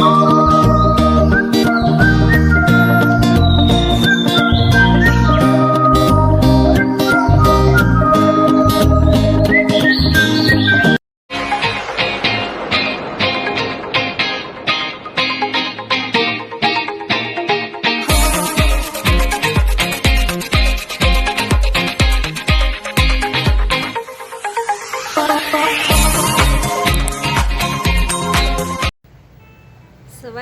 ส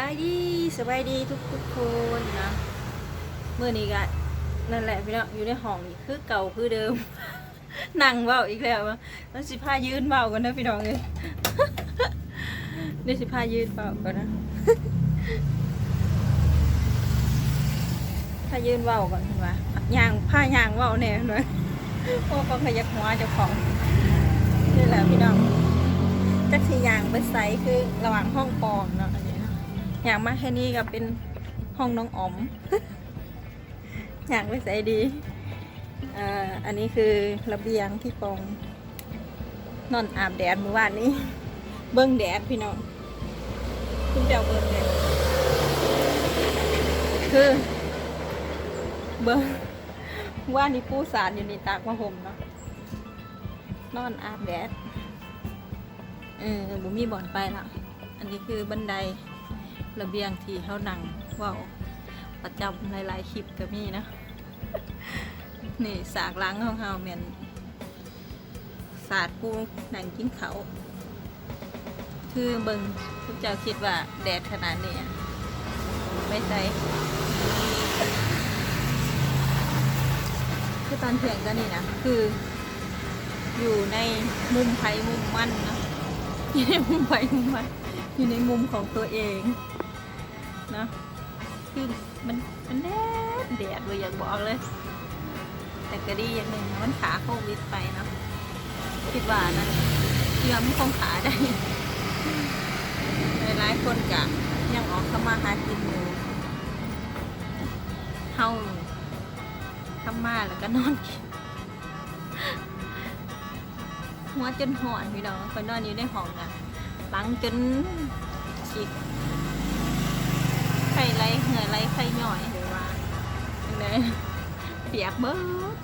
ายดีสบายดีทุกทุกคนนะเมื่อนี้ก็นั่นแหละพี่น้องอยู่ในห้องนี่คือเก่าคือเดิม นั่งเบาอีกแล้วแล้วสิพายืนเบากันนะพี่น้องเลยนี่สิพายืนเบากันนะพายืนเบาก่อนเห็นไหมยางผ้ายางเบาแน่เลยโอ้ก็ขยักหัวเจ้าของนี่แหละพี่น้องจักสียางไปใส่คือระหว่างห้องปองเนาะ อันนี้เนาะอยากมาแค่นี้ก็เป็นห้องน้องอ๋อม อยากไปใส่ดีอันนี้คือระเบียงที่ปอง นอนอาบแดดเมื่อวานนี้ เบิ้งแดดพี่น้องคุณเจ้าเบิ้งแดดคือเบิ้งว่านี่ปูสารอยู่ในตากมาห่มเนาะนอนอาบแดดเออบุมีบ่อนไปละอันนี้คือบันได ระเบียงที่เขานั่งว้าวประจำหลายๆคลิปก็มีนะ นี่สากล้างของเฮาเหมือนสาดปูนั่งกินเขาคือเบิงทุกเจ้าคิดว่าแดดขนาดนี้ไม่ใช่คือตอนเที่ยงก็นี่นะ คือ อยู่ในมุมไผ่มุมมั่นนะอยู่ในมุมไผ่มุมมันอยู่ในมุมของตัวเอง คือมันมันแดดแดดเลยอยากบอกเลย แต่ก็ดีอย่างหนึ่งมันขาโควิดไปเนาะคิดว่านะเชื่อมคงขาได้หลายคนกะยังออกเข้ามาหากินอยู่เฮาทำมาแล้วก็นอนกินหัวจนหอนพี่น้องคนนอนอยู่ในห้องนะปังจนฉีก ข่ไรเหงื่อไรไข่หน่อยหรือว่าจังไดเปียกเบิด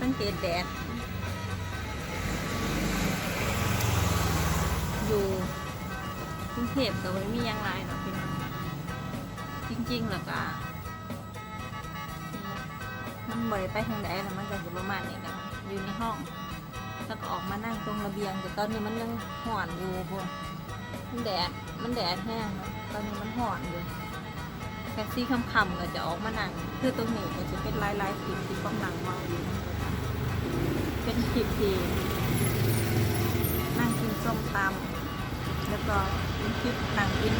สังเกตแดด อยู่กรุงเทพก็ไม่มียังไรหรอกพี่น้องจริงๆแล้วก็มันบ่ได้ไปทางใดแล้วมันก็จะประมาณนี้กันอยู่ในห้อง แล้วก็ออกมานั่งตรงระเบียงแต่ตอนนี้มันยังห่อนอยู่พวก มันแดด มันแดดแห้งตอนนี้มันห่อนอยู่แท็กซี่คำๆก็จะออกมานั่งคือตรงนี้ก็จะเป็นลายลายๆคลิปที่ต้องหนังมาอยู่เป็นคลิปที่นั่งกินส้มตำแล้วก็เป็นคลิปนั่งกิน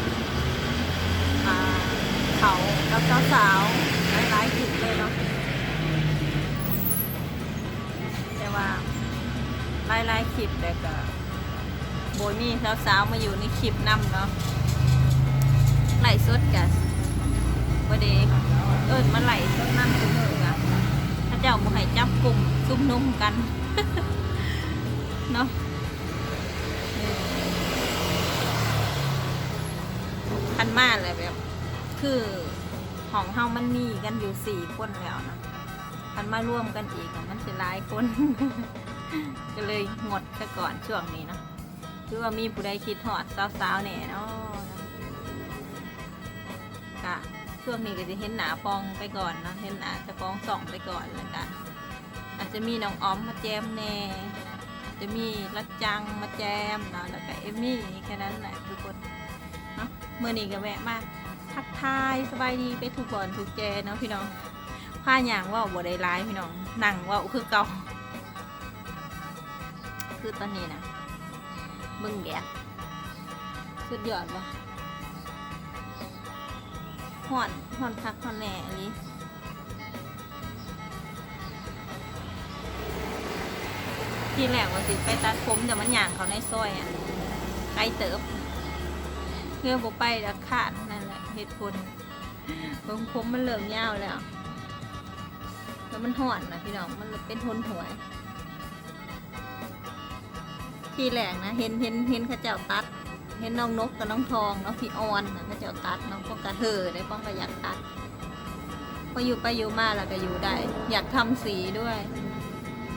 เขาแล้วสาวๆหลายๆคลิปเลยเนาะแต่ว่าไล่ไล่คลิปแต่ก็ บนี่สาวๆมาอยู่ในคลิปนำเนาะไหลสดกันวันเดเอิญมาไหลสดนั่งเสมออะถ้าเจ้าบ่ให้จับกลุ่มซุ่มนุ่มกันเนาะคันมาเลยแบบ คือของเฮามันมีกันอยู่สี่คนแล้วนะคันมาร่วมกันอีกมันจะหลายคน ก็เลยงดซะก่อนช่วงนี้เนาะ คือว่ามีผู้ใดคิดหอดสาวๆเนี่ยเนาะกะช่วงนี้ก็จะเห็นหนาปองไปก่อนเนาะเห็นหนาจะปองส่องไปก่อนแล้วกันอาจจะมีน้องออมมาแจมแน่จะมีรัดจังมาแจมเนาะแล้วก็เอมมี่แค่นั้นแหละทุกคนเนาะเมื่อนี้ก็แวะมาทักทายสบายดีไปถูกบ่อนถูกแจเนาะพี่น้องผ้าหยางว่าบ่ได้ร้ายพี่น้องหนังว่าคือเก่าคือตอนนี้นะ เบิ่งแดดสุดยอดวะห่อนห่อนคักห่อนแหน่อันนี้ที่แรกว่าสิไปตัดผมแต่มันหยางเขาในซอยอะไกลเติบเงื่อบ่ไปแล้วขาดนั่นแหละเหตุผลผมผมมันเริ่มยาวแล้ว แล้วมันห่อนนะพี่น้องมันเลยเป็นทนหวย ทปีแหลงนะเห็นเห็นเห็นข้าเจ้าตัด เห็นน้องนกกับน้องทองน้องพี่ออนนะข้าเจ้าตัดน้องพวกกระเทอได้ป้องก็อยากตัดพออยู่ไปอยู่มาแล้วก็อยู่ได้ อยากทำสีด้วย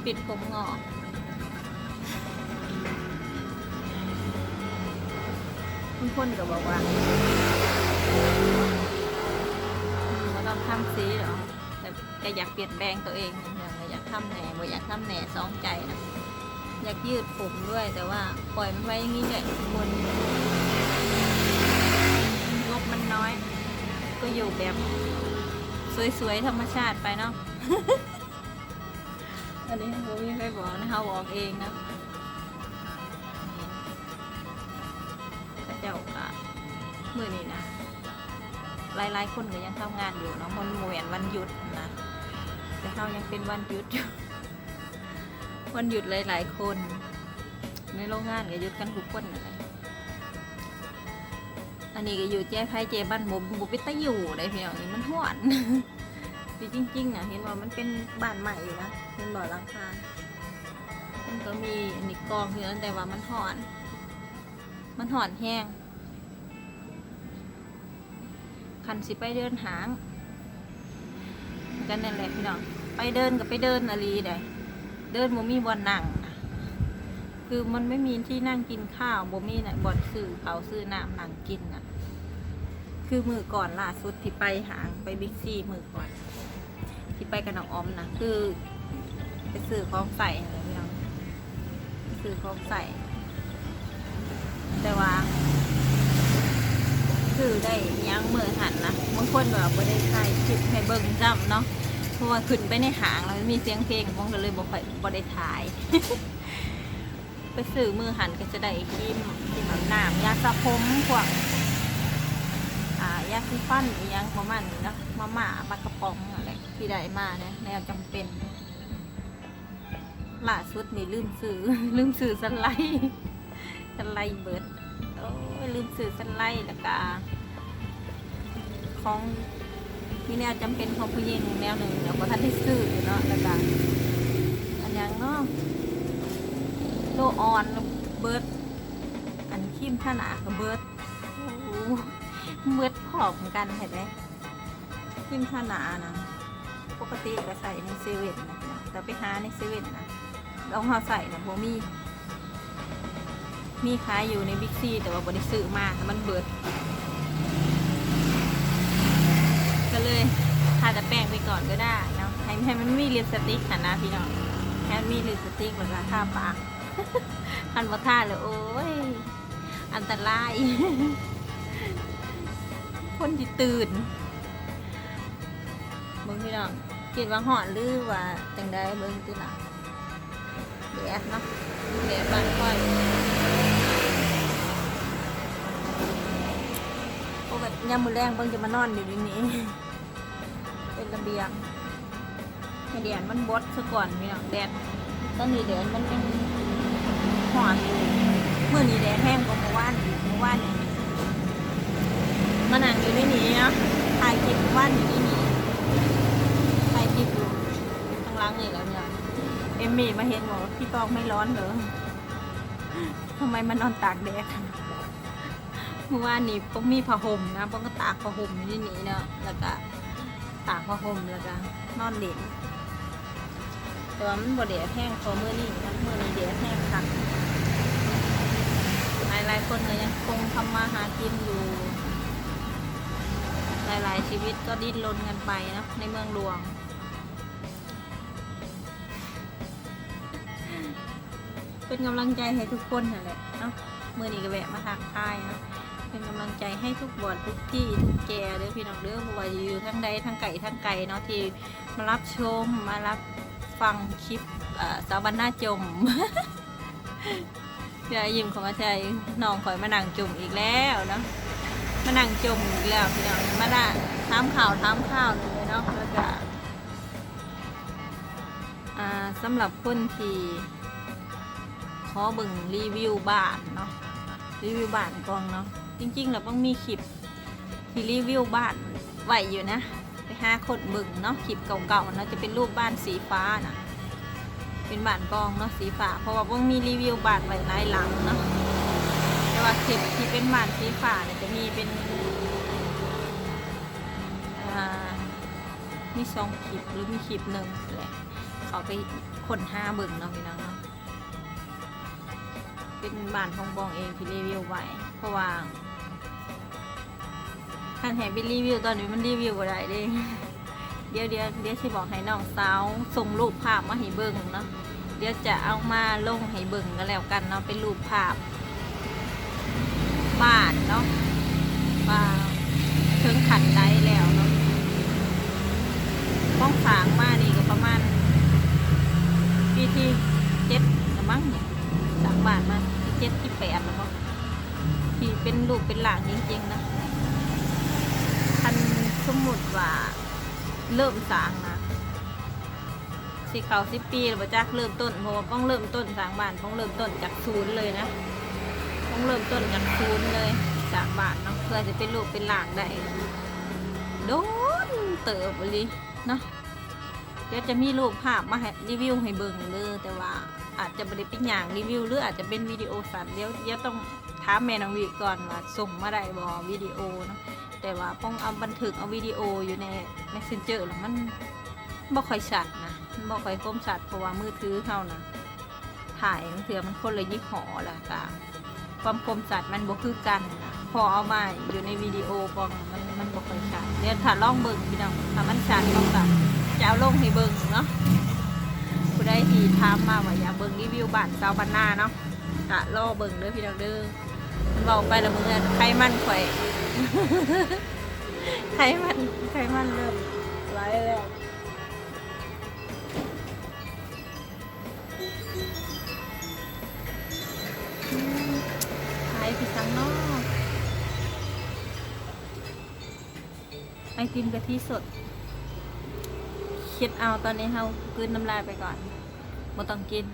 ปิดผมงอกคุณคนก็บอกว่าเราต้องทำสีเหรอแต่ก็อยากเปลี่ยนแปลงตัวเองอย่างเดียวอยากทำแหน่บ่อยากทำแหน่สองใจนะ อยากยืดผมด้วยแต่ว่าปล่อยมันไว้อย่างนี้แหละบนงบมันน้อย ก็อยู่แบบ สวยๆธรรมชาติไปเนาะอันนี้ผมยังไม่บอกนะเขาบอกเองนะพระเจ้าค่ะมือนี้นะหลายๆคนก็ยังทำงานอยู่เนาะมันเหมือนวันหยุดนะแต่เขายังเป็นวันหยุดอยู่ วันหยุดหลายๆคน ในโรงงานก็หยุดกันทุกคนอะไรอันนี้ก็อยู่แจ้ไพ่เจบ้านหมบุบไปตะอยู่เลยพี่น้องนี่มันหอนดีจริงๆอะเห็นว่ามันเป็นบ้านใหม่อยู่นะเห็นบ่อลังคามันก็มีอันนี้กองอยู่นั่นแต่ว่ามันหอน มันหอนแห้งคันสิไปเดินหางกันนั่นแหละพี่น้องไปเดินกับไปเดินอาลีได้ เดินบ่มีบอนนั่งนะคือมันไม่มีที่นั่งกินข้าวบ่มีน่ะบอนซื้อเขาซื้อน้ำนั่งกินน่ะ คือมือก่อนล่าสุดที่ไปหางไปบิ๊กซีมือก่อน ที่ไปกับน้องออมนะคือไปซื้อของใส่อะไรพี่น้องซื้อของใส่ แต่ว่าคือได้ยังมือหันนะบางคนแบบบ่ได้ถ่ายคลิปให้เบิ่งจำเนาะ ราะว่าขึ้นไปในหางแล้วมีเสียงเพลงผมก็เลยบอกไปบอได้ถ่าย ไปซื้อมือหันก็จะได้ครีมครีมอาบน้ำยาสระผมพวกอ่ายาสีฟันอีหยังประมาณนี้เนาะมาม่าปลากระป๋องอะไรที่ได้มาเนี่ยแนวจำเป็นล่าสุดนี่ลืมซื้อลืมซื้อสไลด์สไลด์เบิร์ดโอ้ยลืมซื้อสไลด์แล้วก็ของ มีแนวจำเป็นของผู้หญิงแนวหนึ่งเดี๋ยวก็ท่านได้ซื้ออยู่เนาะแล้วก็อันยังเนาะโลออนเบิร์ดอันคิมท่าหนากับเบิร์ดโอ้โหเบิร์ดผอมกันเห็นไหมคิมท่าหนานะปกติก็ใส่ในเซเว่นนะแต่ไปหาในเซเว่นนะลองเขาใส่นะโบมี่มีขายอยู่ในบิ๊กซีแต่ว่าบริซื้อมามันเบิร์ด ก็ เลยทาแต่แป้งไปก่อนก็ได้เนาะให้ให้มันมีลิปสติกค่ะนะพี่น้องให้มันมีลิปสติกเวลาทาปากคันว่าทาเลยโอ้ยอันตราย คนที่ตื่นเบิ่งพี่น้องคิดว่าหอนหรือว่าจังได้เบิ่งติล่ะแดดเนาะแดดบานค่อยโอ้แบบยามมือแรงเบิ่งจะมานอนอยู่ในนี้ ระเบียงให้แดดมันบดซะก่อนพี่น้องแดดตอนนี้แดดมันยังหอนอยู่เมื่อนี้แดดแห้งกว่าเมื่อวานเมื่อวานมานั่งอยู่ในนี้นะถ่ายคลิปเมื่อวานอยู่ในนี้ถ่ายคลิปอยู่ข้างล่างนี่แล้วเนี่ยเอมมี่มาเห็นบอกพี่ปองไม่ร้อนเหรอทำไมมานอนตากแดดเมื่อวานนี้ป้องมีผ้าห่มนะป้องก็ตากผ้าห่มอยู่ที่นี่เนาะแล้วก็ ตากผ้าห่มแล้วก็นอนเล่นแต่ว่ามันบ่เดียแห้งพอมือนี้นะมือนี้เดียแห้งคักหลายหลายคนก็ยังคงทำมาหากินอยู่ หลายๆชีวิตก็ดิ้นรนกันไปนะในเมืองหลวงเป็นกำลังใจให้ทุกคนนั่นแหละเนาะมือนี้ก็แวะมาทักทายเนาะ เป็นกำลังใจให้ทุกบอนทุกที่ทุกแกเด้อพี่น้องเด้อเพราะว่าอยู่ทั้งใดทั้งไก่ทั้งไก่เนาะที่มารับชมมารับฟังคลิปสาวบันหน้าจมพี่อายิ้มของมาใจน้องคอยมานั่งจมอีกแล้วเนาะมานั่งจมอีกแล้วพี่น้องมาละถามข่าวถามข่าวเลยเนาะแล้วก็สำหรับคนที่ขอบิ่งรีวิวบ้านเนาะรีวิวบ้านกอนเนาะ จริงๆเราต้องมีคลิปที่รีวิวบ้านไหวอยู่นะ ไปหาคนบิ่งเนาะคลิปเก่าๆเนาะจะเป็นรูปบ้านสีฟ้านะเป็นบ้านปองเนาะสีฟ้า เพราะว่าเพิ่งมีรีวิวบ้านไว้หลายหลังเนาะแต่ว่าคลิปที่เป็นบ้านสีฟ้าเนี่ยจะมีเป็นอ่ามีสองคลิปหรือมีคลิปหนึ่งแหละเขาไปคนห้าเบิ่งเนาะพี่น้องเนาะเป็นบ้านของบองเองที่รีวิวไว้เพราะว่า ท่านให้ไปรีวิวตอนนี้มันรีวิวบ่ได้เด้เดี๋ยวเดี๋ยวเดี๋ยวสิบอกให้น้องสาวส่งรูปภาพมาให้เบิ่งเนาะเดี๋ยวจะเอามาลงให้เบิ่งกันแล้วกันเนาะเป็นรูปภาพบ้านเนาะบ้านาสิบปีหรือว่าจักเริ่มต้นเพราะว่าต้องเริ่มต้นสร้างบ้านต้องเริ่มต้นจากศูนย์เลยนะต้องเริ่มต้นจากศูนย์เลยจากบ้านเนาะเพื่อจะเป็นลูกเป็นหลานได้โดนเติบเลยเนาะเดี๋ยวจะมีรูปภาพมาให้รีวิวให้เบิ่งเลยแต่ว่าอาจจะไม่ได้เป็นอย่างรีวิวหรืออาจจะเป็นวิดีโอสั้นเดี๋ยวเดี๋ยวต้องถามแม่น้องวีก่อนว่าส่งมาได้บอวิดีโอเนาะแต่ว่าป้องเอาบันทึกเอาวิดีโออยู่ใน messenger แล้วมันบ่ค่อยชัดนะ บ่ค่อยคมชัดเพราะว่ามือถือเขานะถ่ายบางเถื่อมันคนละยี่ห้อแหละกะความคมชัดมันบ่คือกันนะพอเอามาอยู่ในวิดีโอปองมันมันบ่ค่อยชัดเดี๋ยวถ้าลองเบิ่งพี่น้องถ้ามันชัดก็แบบจะเอาลงให้เบิ่งเนาะผู้ใดที่ถามมาว่าอยากเบิ่งรีวิวบ้านสาบ้านนาเนาะกะรอเบิ่งเด้อพี่น้องเด้อมันเบาไปละมือใครมันข่อยไขมันไขมันเริ่มไหลแล้ว ขายผิดสังนอกไอติมกะทิสด คิดเอาตอนนี้เฮากืนน้ำลายไปก่อนบ่ต้องกิน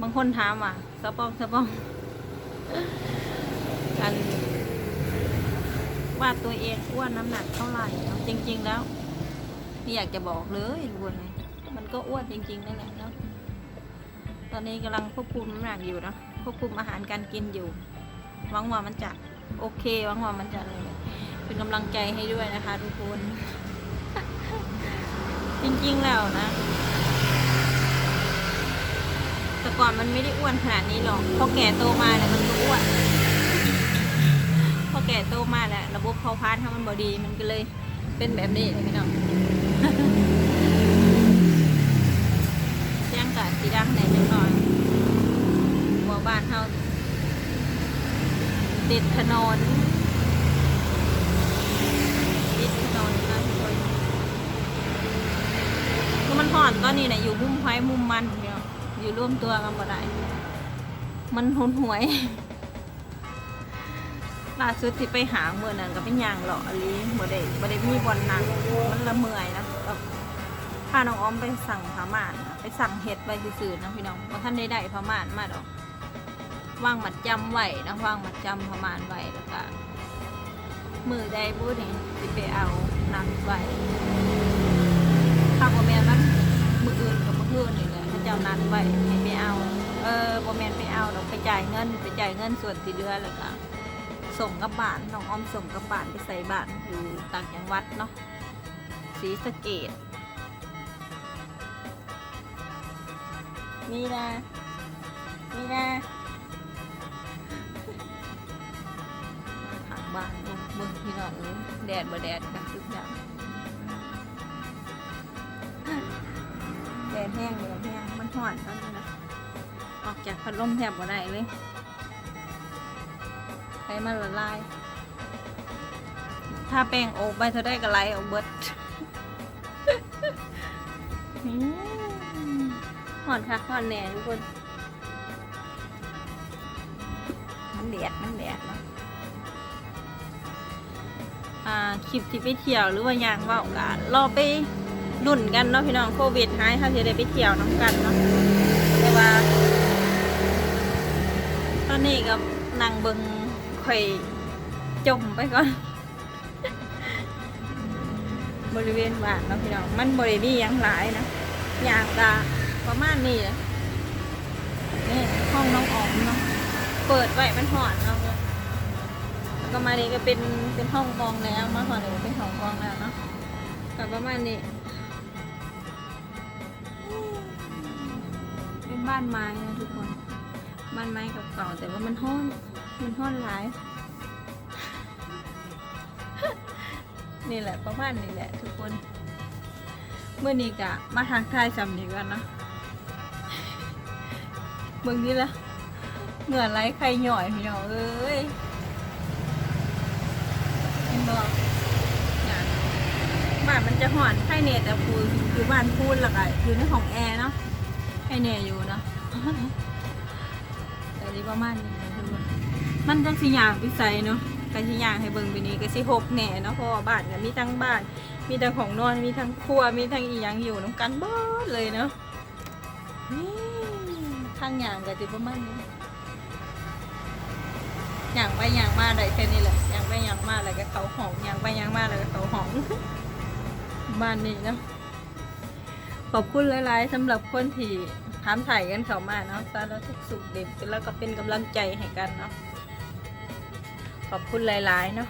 บางคนถามว่าสะปองสะปองกันว่าตัวเองอ้วนน้ำหนักเท่าไหร่จริง ๆ แล้วไม่อยากจะบอกเลยอ้วนเลยมันก็อ้วนจริงๆนั่นแหละ ตอนนี้กำลังควบคุมน้ำหนักอยู่นะควบคุมอาหารการกินอยู่หวังว่ามันจะโอเคหวังว่ามันจะเลยเป็นกำลังใจให้ด้วยนะคะทุกคน จริงๆแล้วนะแต่ก่อนมันไม่ได้อ้วนขนาดนี้หรอกพอแก่โตมาเนี่ยมันก็อ้วนพอแก่โตมาแล้วระบบเผาผลาญถ้มันบอดีมันก็เลยเป็นแบบนี้เลยพี่น้อง เยังไหนจังหน่อยหัวบ้านเฮาติดถนนติดถนนนะทุกคนคือมันห่อนก็นี่นะอยู่มุมไฟมุมมันเดียวอยู่ร่วมตัวกันบ่ได้มันหุนหวยล่าสุดที่ไปหาเมื่อนั้นก็เป็นยางหล่ออลีบ่ได้บ่ได้มีบอลหนักมันละเมื่อยนะแบบพาน้องอ้อมไปสั่งผ้าม่าน ไปสั่งเห็ดไปซื่อๆนะพี่น้องว่าท่านได้ได้ผ้าม่านมาดอกว่างมัดจำไหวนะว่างมัดจำผ้าม่านไหวแล้วก็มือได้บูนี่สิไปเอานักไหว้ถ้าบ่แม่นมันมืออื่นกับมืออื่นนี่แหละถ้าเจ้านัดไว้ให้ไปเอา เออบ่แมนไปเอาดอกไปจ่ายเงิน ไปจ่ายเงินส่วนที่เหลือแล้วก็ส่งกระบานน้องอ้อมส่งกระบานไปใส่บ้านอยู่ต่างจังหวัดเนาะศรีสะเกด มีนะมีนะทางบ้านมึงมึงพี่น้องแดดบ่แดดกันทุกอย่างแดดแห้งแดดแห้งมันห่อนตอนนี้นะออกจากพัดลมแทบบ่ได้เลยให้มันละลาย ถ้าแป้งโอบไปเธอได้ก็ไล่อาเบิดอืม หอนค่ะหอนแหน่ทุกคน มันแดดมันแดดเนาะอ่าคลิปที่ไปเที่ยวหรือว่าอย่างว่าโอกาสรอไปดุนกันเนาะพี่น้องโควิดหายถ้าจะได้ไปเที่ยวน้ำกันเนาะแต่ว่า ตอนนี้ก็นั่งเบิงข่อยจมไปก่อน บริเวณบ้านเนาะพี่น้องมันบริมีหยังหลายนะอย่างกะ ประมาณนี้แหละนี่ห้องน้องอ๋อมเนาะเปิดไว้มันหอนเนาะแล้วก็มานี่ก็เป็นเป็นห้องกองแล้วมาหอนเลยเป็นห้องกองแล้วเนาะกับประมาณนี้เป็นบ้านไม้นะทุกคน บ้านไม้เก่าๆแต่ว่ามันห้อนมันห้อนหลายนี่แหละประมาณนี้แหละทุกคนเมื่อนี้กะมาทางทายจำนี้กันเนาะ เบิ่งนี่ละเหงื่อไหลใครหน่อยพี่น้องเอ้ยเห็นบอกบ้านมันจะห่อนไข่เนตแต่พูอยู่บ้านพูดละกะอยู่ในของแอร์เนาะไข่เนตอยู่เนาะแต่นี้ประมาณนี้นะทุกคนมันจังสิอย่างพิสัยเนาะกันสิอย่างให้เบิ่งไปนี้ก็สิหกแหน่เนาะเพราะว่าบ้านก็มีทั้งบ้าน มีทั้งของนอนมีทั้งครัวมีทั้งอีหยังอยู่น้ำกันเบิดเลยเนาะนี่ ทางอย่างก็สิประมาณนี้อย่างไปอย่างมาได้แค่นี้แหละอย่างไปอย่างมาแล้วก็เขาหองอย่างไปอย่างมาแล้วก็เขาหองบ้านนี้เนาะขอบคุณหลายๆสำหรับคนที่ถามถ่ายกันเข้ามาเนาะสารทุกสุขเด็ดแล้วก็เป็นกำลังใจให้กันเนาะขอบคุณหลาย ๆ เนาะ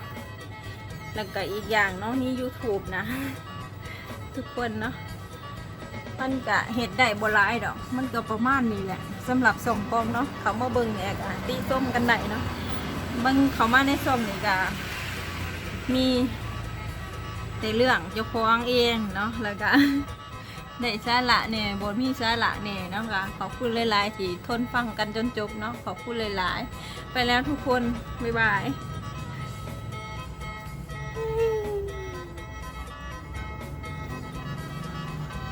แล้วก็อีกอย่างเนาะนี่ YouTube นะ ทุกคนเนาะ มันกะเห็ดได้บร้ายดอก มันก็ประมาณนี้แหละสำหรับส่งกองเนาะเขามาเบิ่งเนี่ยกะตีส้มกันได้เนาะเบิ่งเขามาในส้มนี่กะมีในเรื่องจ้าของเองเนาะแล้วก็ได้สาระเนี่ยบทมีสาระเนี่ยเนาะค่ะขอบคุณหลายๆที่ทนฟังกันจนจบเนาะขอบคุณหลายๆ ไปแล้วทุกคน บ๊ายบาย